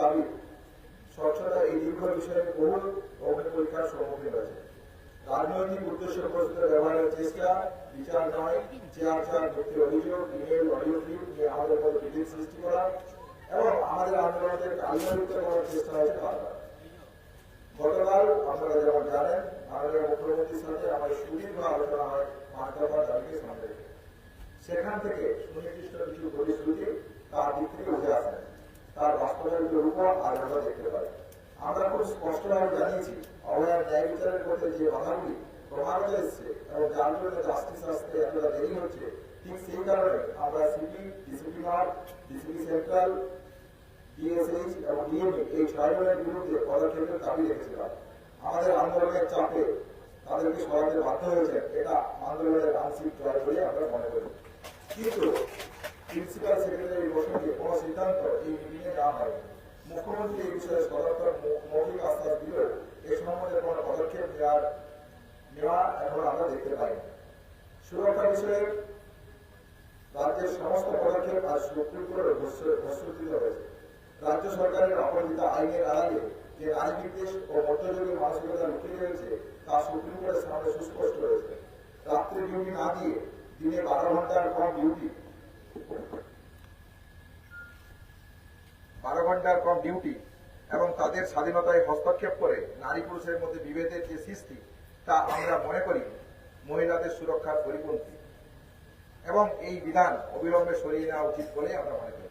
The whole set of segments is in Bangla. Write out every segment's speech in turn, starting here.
দাবি, স্বচ্ছতা এই দীর্ঘ বিষয়ে সম্মুখীন হয়েছে। রাজনৈতিক উদ্দেশ্যে ব্যবহারের চেষ্টা, বিচার নয়, চেয়ার চেয়ার অভিযোগ, ইমেল, অডিও ক্লিপ নিয়ে আমাদের মধ্যে সৃষ্টি করা এবং আমাদের করার চেষ্টা হয়েছে বারবার। গতকাল আপনারা যেমন জানেন মাননীয় মুখ্যমন্ত্রীর সাথে আমার সুদীর্ঘ আলোচনা হয় দাবিকে সেখান থেকে সুনির্দিষ্ট কিছু পরিস্থিতি তার দিক উঠে আসে। তার বাস্তবায়িত রূপ আর আমরা দেখতে পাই আমরা খুব স্পষ্টভাবে জানিয়েছি অভয়ার ন্যায় বিচারের পথে যে বাধাগুলি ক্রমাগত এসছে এবং যার জন্য জাস্টিস আসতে এতটা দেরি হচ্ছে, ঠিক সেই কারণে আমরা city DCP north DCP central DSH এবং ডিএমই এই ট্রাইব্যুনালের বিরুদ্ধে পদক্ষেপের দাবি রেখেছিলাম। আমাদের আন্দোলনের চাপে তাদেরকে সরাতে বাধ্য হয়েছে এটা আন্দোলনের আংশিক জয় বলে আমরা মনে করি। কিন্তু প্রিন্সিপাল সেক্রেটারি বসে কোনো সিদ্ধান্ত এই মিটিংয়ে নেওয়া হয়নি মুখ্যমন্ত্রী এই বিষয়ে সদর্থক মৌ- মৌখিক আশ্বাস দিলেও এ সম্বন্ধে কোনো পদক্ষেপ নেওয়ার নেওয়া এখন আমরা দেখতে পাইনি সুরক্ষা বিষয়ে রাজ্যের সমস্ত পদক্ষেপ আজ সুপ্রিম কোর্টে ঘোষিত হয়েছে। রাজ্য সরকারের অপরাধিত আইনের আড়ালে যে বিদ্বেষ ও মধ্যযুগের মানসিকতা লুকিয়ে রয়েছে, তা সুপ্রিম কোর্টের সামনে সুস্পষ্ট রয়েছে রাত্রে ডিউটি না দিয়ে দিনে বারো ঘণ্টার কম ডিউটি, বারো ঘণ্টার কম ডিউটি এবং তাদের স্বাধীনতায় হস্তক্ষেপ করে নারী পুরুষের মধ্যে বিভেদের যে সৃষ্টি, তা আমরা মনে করি মহিলাদের সুরক্ষার পরিপন্থী। এবং এই বিধান অবিলম্বে সরিয়ে নেওয়া উচিত বলে আমরা মনে করি।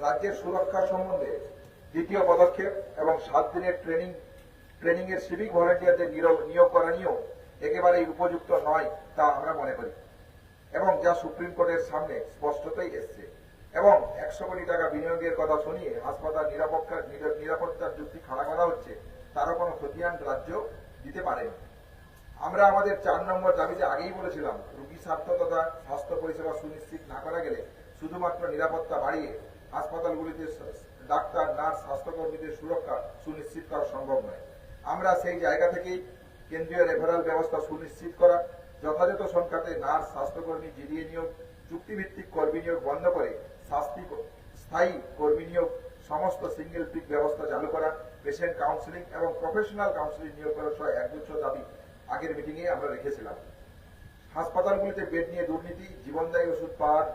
রাজ্যের সুরক্ষা সম্বন্ধে দ্বিতীয় পদক্ষেপ এবং সাত দিনের ট্রেনিং ট্রেনিং এর সিভিক ভলেন্টিয়ারদের নিয়োগ- করা নিয়েও একেবারেই উপযুক্ত নয় তা আমরা মনে করি। এবং যা সুপ্রিম কোর্টের সামনে স্পষ্টতই এসছে। এবং একশো কোটি টাকা বিনিয়োগের কথা শুনিয়ে হাসপাতাল নিরাপত্তার নিরাপত্তার যুক্তি খাড়া করা হচ্ছে, তারও কোনো খতিয়ান রাজ্য দিতে পারেনি। আমরা আমাদের চার নম্বর দাবিতে আগেই বলেছিলাম, রোগী স্বার্থ তথা স্বাস্থ্য পরিষেবা সুনিশ্চিত না করা গেলে শুধুমাত্র নিরাপত্তা বাড়িয়ে হাসপাতালগুলিতে ডাক্তার, নার্স, স্বাস্থ্যকর্মীদের সুরক্ষা সুনিশ্চিত করা সম্ভব নয়। আমরা সেই জায়গা থেকেই কেন্দ্রীয় রেফারেল ব্যবস্থা সুনিশ্চিত করা, যথাযথ সংখ্যাতে নার্স, স্বাস্থ্যকর্মী, জিডিএ নিয়োগ, চুক্তিভিত্তিক কর্মী নিয়োগ বন্ধ করে শাস্তি স্থায়ী কর্মী নিয়োগ, সমস্ত সিঙ্গেল পিক ব্যবস্থা চালু করা পেশেন্ট কাউন্সিলিং এবং প্রফেশনাল কাউন্সিলিং নিয়োগ করা সহ একগুচ্ছ দাবি আগের মিটিংয়ে আমরা রেখেছিলাম। হাসপাতালগুলিতে বেড নিয়ে দুর্নীতি, জীবনদায়ী ওষুধ পাওয়ার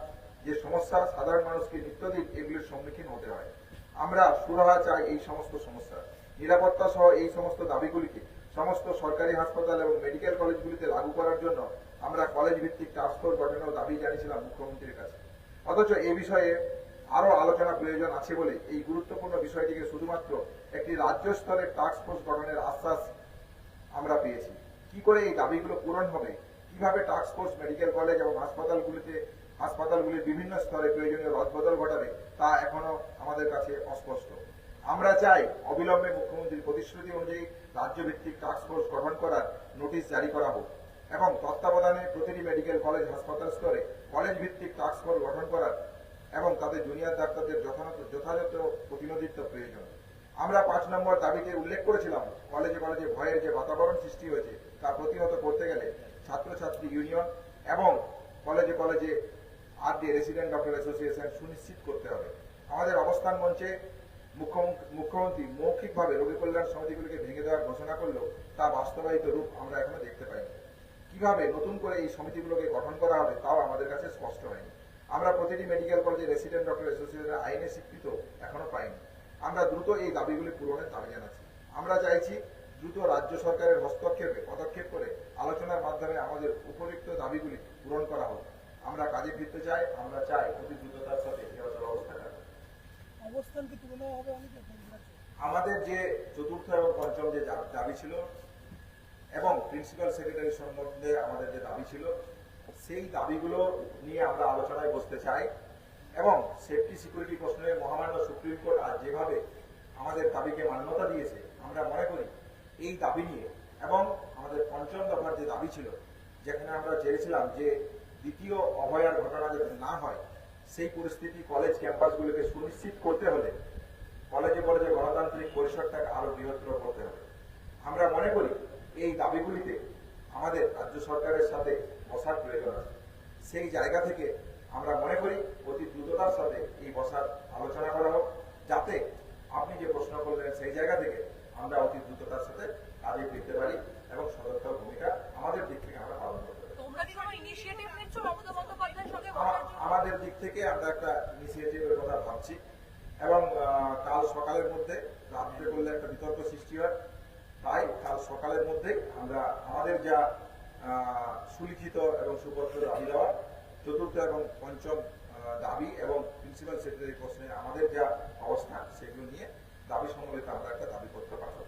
যে সমস্যা, সাধারণ মানুষকে নিত্যদিন এগুলির সম্মুখীন হতে হয়। আমরা সুরাহা চাই এই সমস্ত সমস্যা। নিরাপত্তা সহ এই সমস্ত দাবিগুলিকে সমস্ত সরকারি হাসপাতাল এবং মেডিকেল কলেজগুলিতে লাগু করার জন্য আমরা কলেজ ভিত্তিক টাস্কফোর্স গঠনের দাবি জানিয়েছিলাম মুখ্যমন্ত্রীর কাছে। অথচ এ বিষয়ে আরও আলোচনা প্রয়োজন আছে বলে এই গুরুত্বপূর্ণ বিষয়টিকে শুধুমাত্র একটি রাজ্য স্তরের টাস্ক ফোর্স গঠনের আশ্বাস আমরা পেয়েছি। কি করে এই দাবিগুলো পূরণ হবে? কীভাবে টাস্ক ফোর্স মেডিকেল কলেজ এবং হাসপাতালগুলিতে, হাসপাতালগুলির বিভিন্ন স্তরে প্রয়োজনীয় রদবদল ঘটাবে তা এখনও আমাদের কাছে অস্পষ্ট। আমরা চাই অবিলম্বে মুখ্যমন্ত্রীর প্রতিশ্রুতি অনুযায়ী রাজ্য ভিত্তিক টাস্ক ফোর্স গঠন করার নোটিশ জারি করা হোক। এবং তত্ত্বাবধানে প্রতিটি মেডিকেল কলেজ, হাসপাতাল স্তরে কলেজ ভিত্তিক টাস্ক ফোর্স গঠন করার এবং তাদের জুনিয়র ডাক্তারদের যথাযথ প্রতিনিধিত্ব প্রয়োজন। আমরা পাঁচ নম্বর দাবিতে উল্লেখ করেছিলাম, কলেজে কলেজে ভয়ের যে বাতাবরণ সৃষ্টি হয়েছে, তা প্রতিহত করতে গেলে ছাত্রছাত্রী ইউনিয়ন এবং কলেজে কলেজে R D resident doctor association সুনিশ্চিত করতে হবে। আমাদের অবস্থান মঞ্চে মুখ্যমন্ত্রী মৌখিকভাবে রোগী কল্যাণ সমিতিগুলিকে ভেঙে দেওয়ার ঘোষণা করলেও তা বাস্তবায়িত রূপ আমরা এখনও দেখতে পাইনি। কীভাবে নতুন করে এই সমিতিগুলোকে গঠন করা হবে তাও আমাদের কাছে স্পষ্ট হয়নি। আমরা প্রতিটি মেডিকেল কলেজে রেসিডেন্ট ডক্টর অ্যাসোসিয়েশনের আইনে স্বীকৃত এখনও পাইনি। আমরা দ্রুত এই দাবিগুলি পূরণের দাবি জানাচ্ছি। আমরা চাইছি দ্রুত রাজ্য সরকারের হস্তক্ষেপে পদক্ষেপ করে আলোচনার মাধ্যমে আমাদের উপযুক্ত দাবিগুলি পূরণ করা হোক। আমরা কাজে ফিরতে চাই আমরা চাই অতি দ্রুততার সাথে তুলনা হবে আমাদের যে চতুর্থ এবং পঞ্চম যে দাবি ছিল এবং প্রিন্সিপাল সেক্রেটারি সম্বন্ধে আমাদের যে দাবি ছিল, সেই দাবিগুলো নিয়ে আমরা আলোচনায় বসতে চাই এবং সেফটি সিকিউরিটি প্রশ্নে মহামান্য সুপ্রিম কোর্ট আজ যেভাবে আমাদের দাবিকে মান্যতা দিয়েছে, আমরা মনে করি এই দাবি নিয়ে এবং আমাদের পঞ্চম দফার যে দাবি ছিল, যেখানে আমরা চেয়েছিলাম যে দ্বিতীয় অভয়ার ঘটনা যাতে না হয়, সেই পরিস্থিতি কলেজ ক্যাম্পাসগুলোকে সুনিশ্চিত করতে হলে কলেজে কলেজে গণতান্ত্রিক পরিসরটাকে আরও বৃহত্তর করতে হবে। আমরা মনে করি এই দাবিগুলিতে আমাদের রাজ্য সরকারের সাথে বসার প্রয়োজন আছে। সেই জায়গা থেকে আমরা মনে করি অতি দ্রুততার সাথে এই বসার আলোচনা করা হোক যাতে আপনি যে প্রশ্ন করলেন সেই জায়গা থেকে আমরা অতি দ্রুততার সাথে কাজে ফিরতে পারি এবং সদর্থক ভূমিকা আমাদের দিক থেকে আমরা পালন করতে পারি? আমাদের দিক থেকে আমরা একটা ইনিশিয়েটিভের কথা ভাবছি এবং কাল সকালের মধ্যে রাত্রে করলে একটা বিতর্ক সৃষ্টি হয়। তাই কাল সকালের মধ্যে আমরা আমাদের যা সুলিখিত এবং সুপত্র দাবি দেওয়া চতুর্থ এবং পঞ্চম দাবি এবং প্রিন্সিপাল সেক্রেটারি প্রশ্নে আমাদের যা অবস্থান সেগুলো নিয়ে দাবি সম্বলিত আমরা একটা দাবি পত্র পাঠাবো।